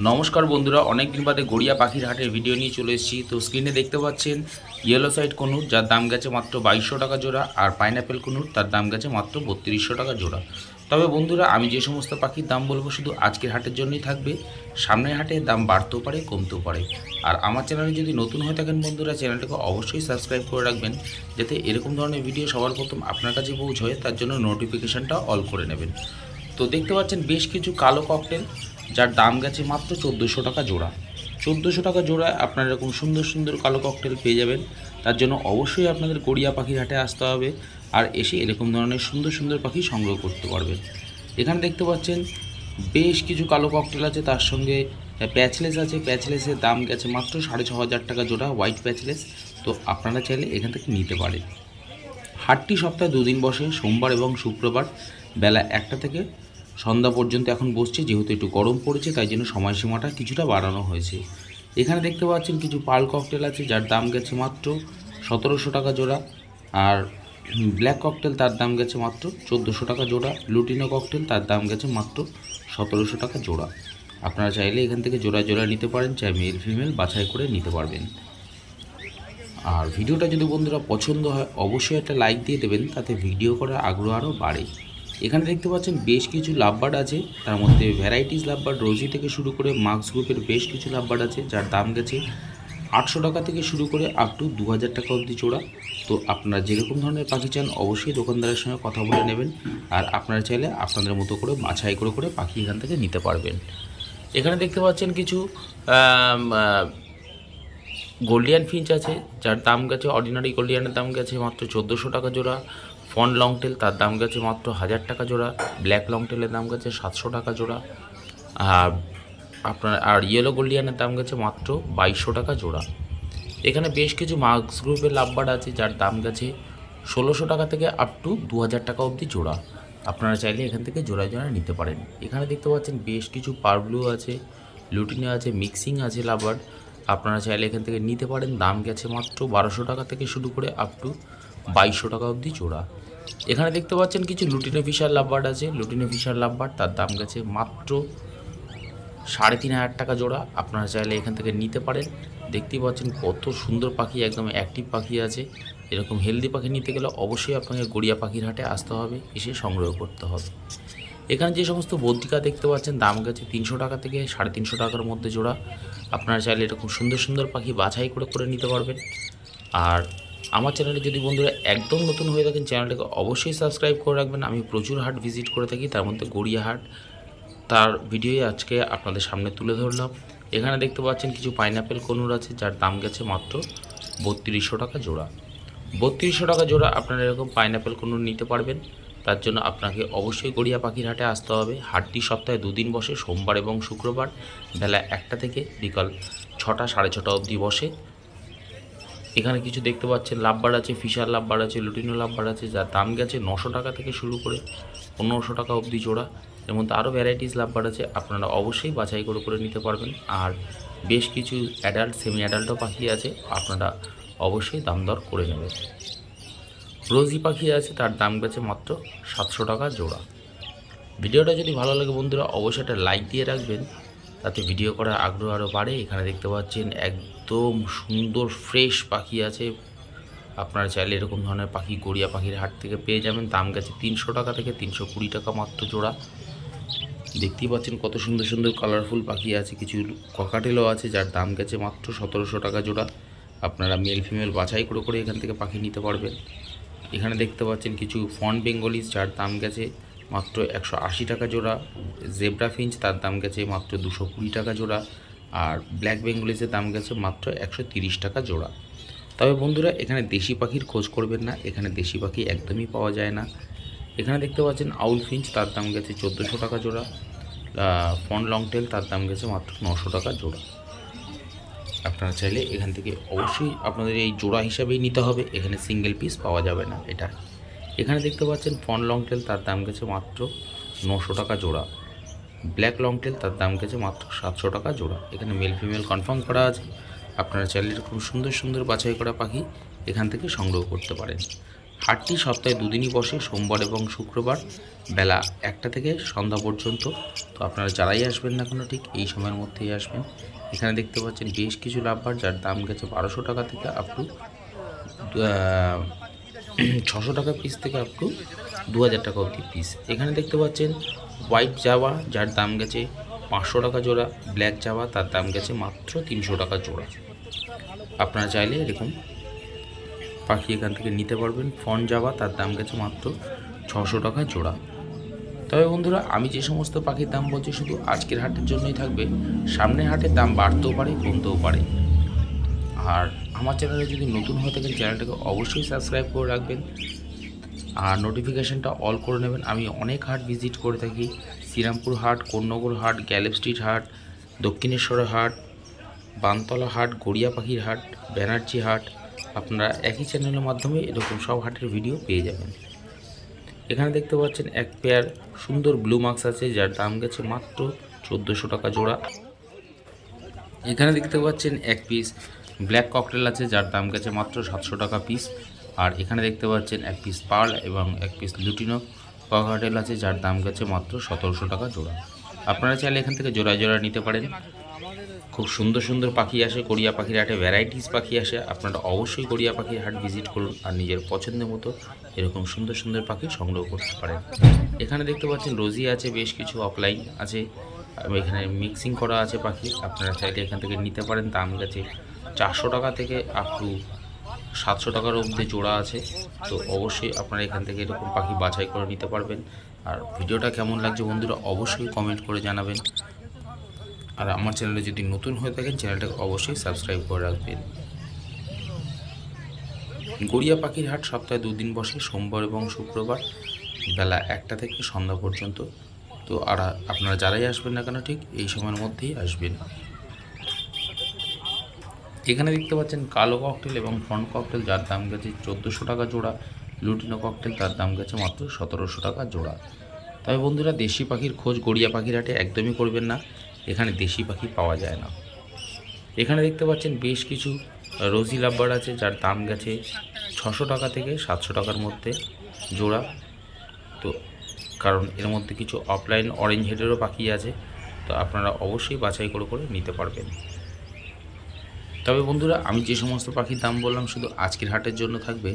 নমস্কার বন্ধুরা অনেক দিন বাদে গড়িয়া পাখির হাটের ভিডিও নিয়ে চলে এসেছি। তো স্ক্রিনে দেখতে পাচ্ছেন ইয়েলো সাইড কনুর, যার দাম গেছে মাত্র বাইশশো টাকা জোড়া, আর পাইনাপেল কনুর, তার দাম গেছে মাত্র বত্রিশশো টাকা জোড়া। তবে বন্ধুরা, আমি যে সমস্ত পাখির দাম বলব, শুধু আজকের হাটের জন্যই থাকবে। সামনের হাটে দাম বাড়তেও পারে, কমতেও পারে। আর আমার চ্যানেলে যদি নতুন হয়ে থাকেন বন্ধুরা, চ্যানেলটাকে অবশ্যই সাবস্ক্রাইব করে রাখবেন, যাতে এরকম ধরনের ভিডিও সবার প্রথম আপনার কাছে পৌঁছয়, তার জন্য নোটিফিকেশানটা অল করে নেবেন। তো দেখতে পাচ্ছেন, বেশ কিছু কালো ককটেল যার দাম গেছে মাত্র চোদ্দোশো টাকা জোড়া। চোদ্দোশো টাকা জোড়ায় আপনারা এরকম সুন্দর সুন্দর কালো ককটেল পেয়ে যাবেন। তার জন্য অবশ্যই আপনাদের গড়িয়া পাখির হাটে আসতে হবে আর এসে এরকম ধরনের সুন্দর সুন্দর পাখি সংগ্রহ করতে পারবেন। এখানে দেখতে পাচ্ছেন বেশ কিছু কালো ককটেল আছে, তার সঙ্গে প্যাচলেস আছে। প্যাচলেসের দাম গেছে মাত্র সাড়ে ছ হাজার টাকা জোড়া হোয়াইট প্যাচলেস। তো আপনারা চাইলে এখান থেকে নিতে পারেন। হাটটি সপ্তাহে দুদিন বসে, সোমবার এবং শুক্রবার বেলা একটা থেকে সন্ধ্যা পর্যন্ত এখন বসছে, যেহেতু একটু গরম পড়েছে, তাই জন্য সময়সীমাটা কিছুটা বাড়ানো হয়েছে। এখানে দেখতে পাচ্ছেন কিছু পাল ককটেল আছে, যার দাম গেছে মাত্র সতেরোশো টাকা জোড়া, আর ব্ল্যাক ককটেল তার দাম গেছে মাত্র চোদ্দোশো টাকা জোড়া, লুটিনো ককটেল তার দাম গেছে মাত্র সতেরোশো টাকা জোড়া। আপনারা চাইলে এখান থেকে জোড়া জোড়া নিতে পারেন, চাই মেল, ফিমেল, বাছাই করে নিতে পারবেন। আর ভিডিওটা যদি বন্ধুরা পছন্দ হয়, অবশ্যই একটা লাইক দিয়ে দেবেন, তাতে ভিডিও করার আগ্রহ আরও বাড়ে। এখানে দেখতে পাচ্ছেন বেশ কিছু লাভবার্ড আছে। তার মধ্যে ভ্যারাইটিস লাভবার্ড, রোজি থেকে শুরু করে মার্কস গ্রুপের বেশ কিছু লাভবার্ড আছে, যার দাম গেছে আটশো টাকা থেকে শুরু করে আপ টু দু হাজার টাকা অবধি জোড়া। তো আপনারা যেরকম ধরনের পাখি চান, অবশ্যই দোকানদারের সঙ্গে কথা বলে নেবেন। আর আপনারা চাইলে আপনাদের মতো করে বাছাই করে করে পাখি এখান থেকে নিতে পারবেন। এখানে দেখতে পাচ্ছেন কিছু গোল্ডিয়ান ফিঞ্চ আছে, যার দাম গেছে, অর্ডিনারি গোল্ডিয়ানের দাম গেছে মাত্র চোদ্দোশো টাকা জোড়া। ফন লংটেল তার দাম গেছে মাত্র হাজার টাকা জোড়া ব্ল্যাক লংটেলের দাম গেছে সাতশো টাকা জোড়া, আর আপনার, আর ইয়েলো গোল্ডিয়ানের দাম গেছে মাত্র বাইশশো টাকা জোড়া। এখানে বেশ কিছু মার্কস গ্রুপের লাভবার আছে, যার দাম গেছে ষোলোশো টাকা থেকে আপ টু দু হাজার টাকা অবধি জোড়া। আপনারা চাইলে এখান থেকে জোড়ায় জোড়ায় নিতে পারেন। এখানে দেখতে পাচ্ছেন বেশ কিছু পারব্লু আছে লুটিনে আছে মিক্সিং আছে লাভবার আপনারা চাইলে এখান থেকে নিতে পারেন, দাম গেছে মাত্র বারোশো টাকা থেকে শুরু করে আপ টু বাইশশো টাকা অবধি জোড়া। এখানে দেখতে পাচ্ছেন কিছু লুটিনে ফিশার লাভবার্ড আছে। লুটিনে ফিশার লাভবার্ড, তার দাম গেছে মাত্র সাড়ে তিন হাজার টাকা জোড়া। আপনারা চাইলে এখান থেকে নিতে পারেন। দেখতেই পাচ্ছেন কত সুন্দর পাখি, একদম অ্যাক্টিভ পাখি আছে। এরকম হেলদি পাখি নিতে গেলে অবশ্যই আপনাকে গড়িয়া পাখির হাটে আসতে হবে, এসে সংগ্রহ করতে হবে। এখানে যে সমস্ত বদ্রিকা দেখতে পাচ্ছেন, দাম গেছে তিনশো টাকা থেকে সাড়ে তিনশো টাকার মধ্যে জোড়া। আপনারা চাইলে এরকম সুন্দর সুন্দর পাখি বাছাই করে করে নিতে পারবেন। আর আমার চ্যানেলে যদি বন্ধুরা একদম নতুন হয়ে থাকেন চ্যানেলটাকে অবশ্যই সাবস্ক্রাইব করে রাখবেন। আমি প্রচুর হাট ভিজিট করে থাকি, তার মধ্যে গড়িয়া হাট তার ভিডিওই আজকে আপনাদের সামনে তুলে ধরলাম। এখানে দেখতে পাচ্ছেন কিছু পাইনাপেল কনুর আছে, যার দাম গেছে মাত্র বত্রিশশো টাকা জোড়া। বত্রিশশো টাকা জোড়া আপনারা এরকম পাইনাপেল কনুর নিতে পারবেন। তার জন্য আপনাকে অবশ্যই গড়িয়া পাখির হাটে আসতে হবে। হাটটি সপ্তাহে দুদিন বসে, সোমবার এবং শুক্রবার। বেলা একটা থেকে বিকাল ছটা, সাড়ে ছটা অবধি বসে। এখানে কিছু দেখতে পাচ্ছেন, লাভবার আছে, ফিশার লাভবার আছে, লুটিনো লাভবার আছে যার দাম গেছে নশো টাকা থেকে শুরু করে পনেরোশো টাকা অবধি জোড়া। এর মধ্যে আরও ভ্যারাইটিস লাভবার আছে, আপনারা অবশ্যই বাছাই করে করে নিতে পারবেন। আর বেশ কিছু অ্যাডাল্ট সেমি অ্যাডাল্টও পাখি আছে, আপনারা অবশ্যই দাম দর করে নেবেন। রোজি পাখি আছে, তার দাম গেছে মাত্র সাতশো টাকা জোড়া। ভিডিওটা যদি ভালো লাগে বন্ধুরা, অবশ্যই একটা লাইক দিয়ে রাখবেন। তাতে ভিডিও করার আগ্রহ আরও বাড়ে। এখানে দেখতে পাচ্ছেন একদম সুন্দর ফ্রেশ পাখি আছে। আপনারা চাইলে এরকম ধরনের পাখি গড়িয়া পাখির হাট থেকে পেয়ে যাবেন। দাম গেছে তিনশো টাকা থেকে তিনশো কুড়ি টাকা মাত্র জোড়া। দেখতেই পাচ্ছেন কত সুন্দর সুন্দর কালারফুল পাখি আছে। কিছু ককাটেলও আছে, যার দাম গেছে মাত্র সতেরোশো টাকা জোড়া। আপনারা মেল ফিমেল বাছাই করে করে এখান থেকে পাখি নিতে পারবেন। এখানে দেখতে পাচ্ছেন কিছু ফন বেঙ্গলিস যার দাম গেছে মাত্র একশো আশি টাকা জোড়া জেব্রা ফিঞ্চ তার দাম গেছে মাত্র দুশো কুড়ি টাকা জোড়া আর ব্ল্যাক বেঙ্গলিসের দাম গেছে মাত্র একশো তিরিশ টাকা জোড়া। তবে বন্ধুরা, এখানে দেশি পাখির খোঁজ করবেন না, এখানে দেশি পাখি একদমই পাওয়া যায় না। এখানে দেখতে পাচ্ছেন আউল ফিঞ্চ তার দাম গেছে চোদ্দোশো টাকা জোড়া ফন লংটেল তার দাম গেছে মাত্র নশো টাকা জোড়া। আপনারা চাইলে এখান থেকে অবশ্যই আপনাদের এই জোড়া হিসাবেই নিতে হবে, এখানে সিঙ্গেল পিস পাওয়া যাবে না, এটা এখানে দেখতে পাচ্ছেন ফন লংটেল তার দাম গেছে মাত্র নশো টাকা জোড়া। ব্ল্যাক লংটেল তার দাম গেছে মাত্র সাতশো টাকা জোড়া। এখানে মেল ফিমেল কনফার্ম করা আছে। আপনারা চাইলে খুব সুন্দর সুন্দর বাছাই করা পাখি এখান থেকে সংগ্রহ করতে পারেন। হাটটি সপ্তাহে দুদিনই বসে, সোমবার এবং শুক্রবার বেলা একটা থেকে সন্ধ্যা পর্যন্ত। তো আপনারা যারাই আসবেন না কেন, ঠিক এই সময়ের মধ্যেই আসবেন। এখানে দেখতে পাচ্ছেন বেশ কিছু লাভবার যার দাম গেছে বারোশো টাকা থেকে আপ টু ছশো টাকা পিস থেকে আপ টু দু হাজার টাকা অবধি পিস এখানে দেখতে পাচ্ছেন হোয়াইট জাওয়া যার দাম গেছে পাঁচশো টাকা জোড়া ব্ল্যাক জাওয়া তার দাম গেছে মাত্র তিনশো টাকা জোড়া। আপনারা চাইলে এরকম পাখি এখান থেকে নিতে পারবেন। ফন যাওয়া তার দাম গেছে মাত্র ছশো টাকা জোড়া। তবে বন্ধুরা, আমি যে সমস্ত পাখির দাম বলছি, শুধু আজকের হাটের জন্যই থাকবে। সামনের হাটের দাম বাড়তেও পারে, কমতেও পারে। আর আমার চ্যানেলে যদি নতুন হয়ে থাকেন, চ্যানেলটাকে অবশ্যই সাবস্ক্রাইব করে রাখবেন আর নোটিফিকেশানটা অল করে নেবেন। আমি অনেক হাট ভিজিট করে থাকি। শ্রীরামপুর হাট কন্যগর হাট গ্যালেপ স্ট্রিট হাট দক্ষিণেশ্বরের হাট বানতলা হাট গড়িয়া পাখির হাট ব্যানার্জি হাট আপনারা একই চ্যানেলের মাধ্যমে এরকম সব হাটের ভিডিও পেয়ে যাবেন। এখানে দেখতে পাচ্ছেন এক পেয়ার সুন্দর ব্লু মার্কস আছে, যার দাম গেছে মাত্র চোদ্দোশো টাকা জোড়া। এখানে দেখতে পাচ্ছেন এক পিস ব্ল্যাক ককটেল আছে, যার দাম গেছে মাত্র সাতশো টাকা পিস আর এখানে দেখতে পাচ্ছেন এক পিস পার্ল এবং এক পিস লুটিনো ককটেল আছে, যার দাম গেছে মাত্র সতেরোশো টাকা জোড়া। আপনারা চাইলে এখান থেকে জোড়া জোড়া নিতে পারেন। খুব সুন্দর সুন্দর পাখি আসে, গড়িয়া পাখির হাটে ভ্যারাইটিস পাখি আসে। আপনারা অবশ্যই গড়িয়া পাখির হাট ভিজিট করুন আর নিজের পছন্দের মতো এরকম সুন্দর সুন্দর পাখি সংগ্রহ করতে পারেন। এখানে দেখতে পাচ্ছেন রোজি আছে, বেশ কিছু অফলাইন আছে। এখানে মিক্সিং করা আছে পাখি। আপনারা চাইলে এখান থেকে নিতে পারেন, দাম গেছে চারশো টাকা থেকে আপ টু সাতশো টাকার অবধি জোড়া আছে। তো অবশ্যই আপনারা এখান থেকে এরকম পাখি বাছাই করে নিতে পারবেন। আর ভিডিওটা কেমন লাগছে বন্ধুরা অবশ্যই কমেন্ট করে জানাবেন। আর আমার চ্যানেলে যদি নতুন হয়ে থাকেন চ্যানেলটাকে অবশ্যই সাবস্ক্রাইব করে রাখবেন। গড়িয়া পাখির হাট সপ্তাহে দুদিন বসে, সোমবার এবং শুক্রবার বেলা একটা থেকে সন্ধ্যা পর্যন্ত। তো আর আপনারা যারাই আসবেন না কেন, ঠিক এই সময়ের মধ্যেই আসবেন। এখানে দেখতে পাচ্ছেন কালো ককটেল এবং ফ্রন্ট ককটেল যার দাম গেছে চোদ্দোশো টাকা জোড়া। লুটিনো ককটেল তার দাম গেছে মাত্র সতেরোশো টাকা জোড়া। তবে বন্ধুরা, দেশি পাখির খোঁজ গড়িয়া পাখির হাটে একদমই করবেন না। এখানে দেশি পাখি পাওয়া যায় না। এখানে দেখতে পাচ্ছেন বেশ কিছু রোজি লাভবার আছে, যার দাম গেছে ছশো টাকা থেকে সাতশো টাকার মধ্যে জোড়া। তো কারণ এর মধ্যে কিছু অফলাইন অরেঞ্জ হেডেরও পাখি আছে, তো আপনারা অবশ্যই বাছাই করে করে নিতে পারবেন। তবে বন্ধুরা, আমি যে সমস্ত পাখির দাম বললাম শুধু আজকের হাটের জন্য থাকবে।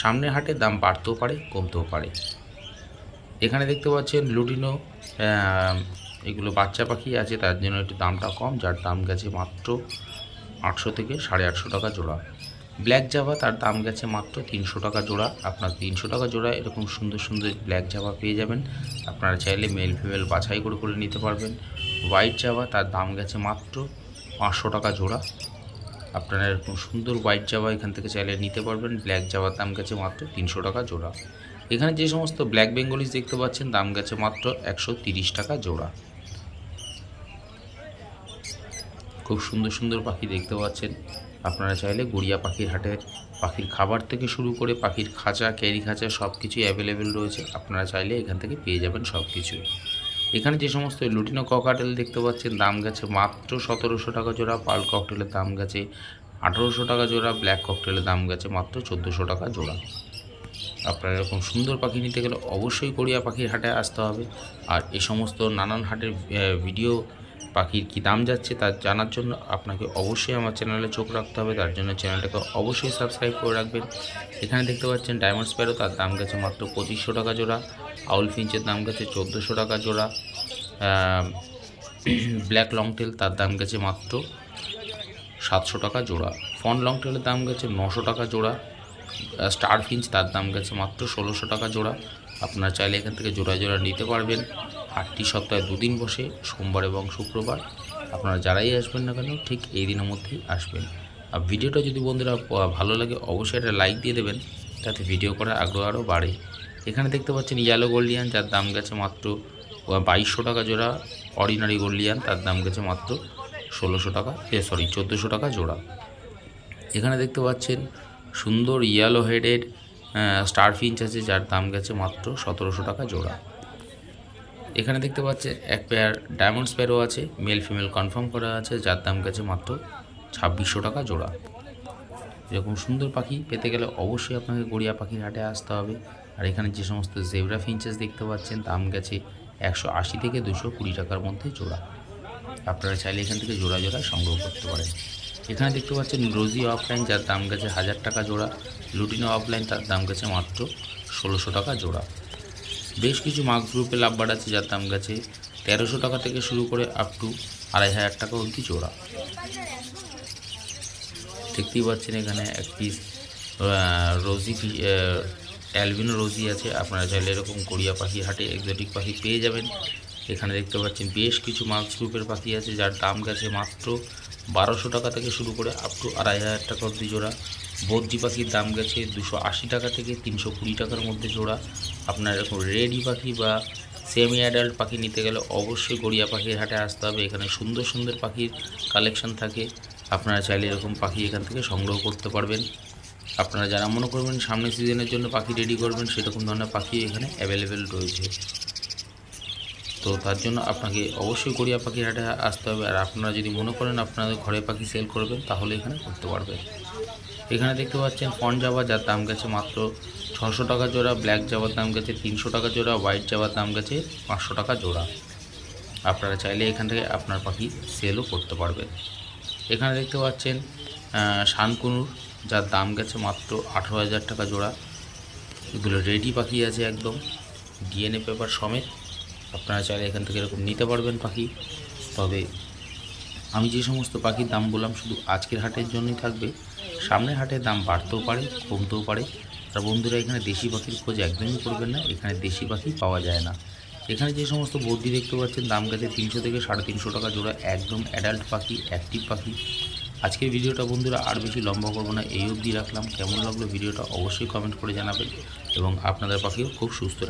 সামনের হাটে দাম বাড়তেও পারে, কমতেও পারে। এখানে দেখতে পাচ্ছেন লুডিনো এগুলো বাচ্চা পাখি আছে, তার জন্য একটু দামটা কম, যার দাম গেছে মাত্র আটশো থেকে সাড়ে আটশো টাকা জোড়া। ব্ল্যাক জাভা তার দাম গেছে মাত্র তিনশো টাকা জোড়া। আপনার তিনশো টাকা জোড়া এরকম সুন্দর সুন্দর ব্ল্যাক জাভা পেয়ে যাবেন। আপনারা চাইলে মেল ফিমেল বাছাই করে করে নিতে পারবেন। হোয়াইট জাভা তার দাম গেছে মাত্র পাঁচশো টাকা জোড়া। আপনারা এরকম সুন্দর হোয়াইট জাভা এখান থেকে চাইলে নিতে পারবেন। ব্ল্যাক জাভার দাম গেছে মাত্র তিনশো টাকা জোড়া। এখানে যে সমস্ত ব্ল্যাক বেঙ্গলিজ দেখতে পাচ্ছেন, দাম গেছে মাত্র একশো টাকা জোড়া। খুব সুন্দর সুন্দর পাখি দেখতে পাচ্ছেন। আপনারা চাইলে গড়িয়া পাখির হাটে, পাখির খাবার থেকে শুরু করে পাখির খাঁচা, ক্যারি খাঁচা সব কিছুই অ্যাভেলেবেল রয়েছে। আপনারা চাইলে এখান থেকে পেয়ে যাবেন সব কিছু এখানে যে সমস্ত লুটিনো ককাটেল দেখতে পাচ্ছেন, দাম গেছে মাত্র সতেরোশো টাকা জোড়া, পাল ককটেলের দাম গেছে আঠেরোশো টাকা জোড়া, ব্ল্যাক ককটেলের দাম গেছে মাত্র চোদ্দোশো টাকা জোড়া। আপনারা এরকম সুন্দর পাখি নিতে গেলে অবশ্যই গড়িয়া পাখির হাটে আসতে হবে। আর এ সমস্ত নানান হাটের ভিডিও পাখির কী দাম যাচ্ছে তা জানার জন্য আপনাকে অবশ্যই আমার চ্যানেলে চোখ রাখতে হবে। তার জন্য চ্যানেলটাকে অবশ্যই সাবস্ক্রাইব করে রাখবেন। এখানে দেখতে পাচ্ছেন ডায়মন্ড স্প্যারো, তার দাম গেছে মাত্র পঁচিশশো টাকা জোড়া। আউল ফিঞ্চের দাম গেছে চোদ্দোশো টাকা জোড়া। ব্ল্যাক লংটেল, তার দাম গেছে মাত্র সাতশো টাকা জোড়া। ফন লংটেলের দাম গেছে নশো টাকা জোড়া। স্টার ফিঞ্চ, তার দাম গেছে মাত্র ষোলোশো টাকা জোড়া। আপনারা চাইলে এখান থেকে জোড়া জোড়া নিতে পারবেন। হাটটি সপ্তাহে দুদিন বসে, সোমবার এবং শুক্রবার। আপনারা যারাই আসবেন না কেন, ঠিক এই দিনের মধ্যেই আসবেন। আর ভিডিওটা যদি বন্ধুরা ভালো লাগে, অবশ্যই একটা লাইক দিয়ে দেবেন। তাতে ভিডিও করার আগ্রহ আরও বাড়ে। এখানে দেখতে পাচ্ছেন ইয়ালো গোল্ডিয়ান যার দাম গেছে মাত্র বাইশশো টাকা জোড়া। অর্ডিনারি গোল্ডিয়ান তার দাম গেছে মাত্র ষোলোশো টাকা, এ সরি চোদ্দোশো টাকা জোড়া। এখানে দেখতে পাচ্ছেন সুন্দর ইয়ালো হেডের স্টার ফিঞ্চ আছে, যার দাম গেছে মাত্র সতেরোশো টাকা জোড়া। এখানে দেখতে পাচ্ছেন, এক পেয়ার ডায়মন্ড স্প্যারো আছে মেল ফিমেল কনফার্ম করা আছে, যার দাম গেছে মাত্র ছাব্বিশশো টাকা জোড়া। এরকম সুন্দর পাখি পেতে গেলে অবশ্যই আপনাকে গড়িয়া পাখির হাটে আসতে হবে। আর এখানে যে সমস্ত জেব্রা ফিঞ্চেস দেখতে পাচ্ছেন, দাম গেছে একশো আশি থেকে দুশো কুড়ি টাকার মধ্যে জোড়া। আপনারা চাইলে এখান থেকে জোড়া জোড়া সংগ্রহ করতে পারেন। এখানে দেখতে পাচ্ছেন রোজি অফলাইন যার দাম গেছে হাজার টাকা জোড়া। লুটিনো অফলাইন তার দাম গেছে মাত্র ষোলোশো টাকা জোড়া। বেশ কিছু মার্কস গ্রুপে লাভবার আছে যার দাম গেছে তেরোশো টাকা থেকে শুরু করে আপ টু আড়াই হাজার টাকা অবধি জোড়া। দেখতেই পাচ্ছেন এখানে এক পিস রোজি অ্যালবিনো রোজি আছে। আপনারা চাইলে এরকম কোরিয়া পাখি হাটে এক্সোটিক পাখি পেয়ে যাবেন। এখানে দেখতে পাচ্ছেন বেশ কিছু মার্কস গ্রুপের পাখি আছে যার দাম গেছে মাত্র বারোশো টাকা থেকে শুরু করে আপ টু আড়াই হাজার টাকা অবধি জোড়া। বদ্রি পাখির দাম গেছে দুশো আশি টাকা থেকে তিনশো কুড়ি টাকার মধ্যে জোড়া। আপনার এরকম রেডি পাখি বা সেমি অ্যাডাল্ট পাখি নিতে গেলে অবশ্যই গড়িয়া পাখির হাটে আসতে হবে। এখানে সুন্দর সুন্দর পাখির কালেকশন থাকে। আপনারা চাইলে এরকম পাখি এখান থেকে সংগ্রহ করতে পারবেন। আপনারা যারা মনে করবেন সামনের সিজনের জন্য পাখি রেডি করবেন, সেরকম ধরনের পাখি এখানে অ্যাভেলেবেল রয়েছে। তো তার জন্য আপনাকে অবশ্যই গড়িয়া পাখির হাটে আসতে হবে। আর আপনারা যদি মনে করেন আপনাদের ঘরে পাখি সেল করবেন, তাহলে এখানে করতে পারবেন। এখানে দেখতে পাচ্ছেন ফন জাবা যার দাম গেছে মাত্র ছশো টাকা জোড়া ব্ল্যাক জাবার দাম গেছে তিনশো টাকা জোড়া হোয়াইট জাবার দাম গেছে পাঁচশো টাকা জোড়া। আপনারা চাইলে এখান থেকে আপনার পাখি সেলও করতে পারবেন। এখানে দেখতে পাচ্ছেন শানকুনুর যার দাম গেছে মাত্র আঠেরো হাজার টাকা জোড়া। এগুলো রেডি পাখি আছে একদম ডিএনএ পেপার সমেত। আপনারা চাইলে এখান থেকে এরকম নিতে পারবেন পাখি। তবে আমি যে সমস্ত পাখির দাম বললাম শুধু আজকের হাটের জন্যই থাকবে। সামনের হাটে দাম বাড়তেও পারে, কমতেও পারে। আর বন্ধুরা, এখানে দেশি পাখির খোঁজ একদমই করবেন না, এখানে দেশি পাখি পাওয়া যায় না। এখানে যে সমস্ত বদ্রি দেখতে পাচ্ছেন, দাম গেছে তিনশো থেকে সাড়ে তিনশো টাকা জোড়া, একদম অ্যাডাল্ট পাখি অ্যাক্টিভ পাখি। আজকের ভিডিওটা বন্ধুরা আর বেশি লম্বা করব না, এই অবধি রাখলাম। কেমন লাগল ভিডিওটা অবশ্যই কমেন্ট করে জানাবেন এবং আপনাদের পাখিও খুব সুস্থ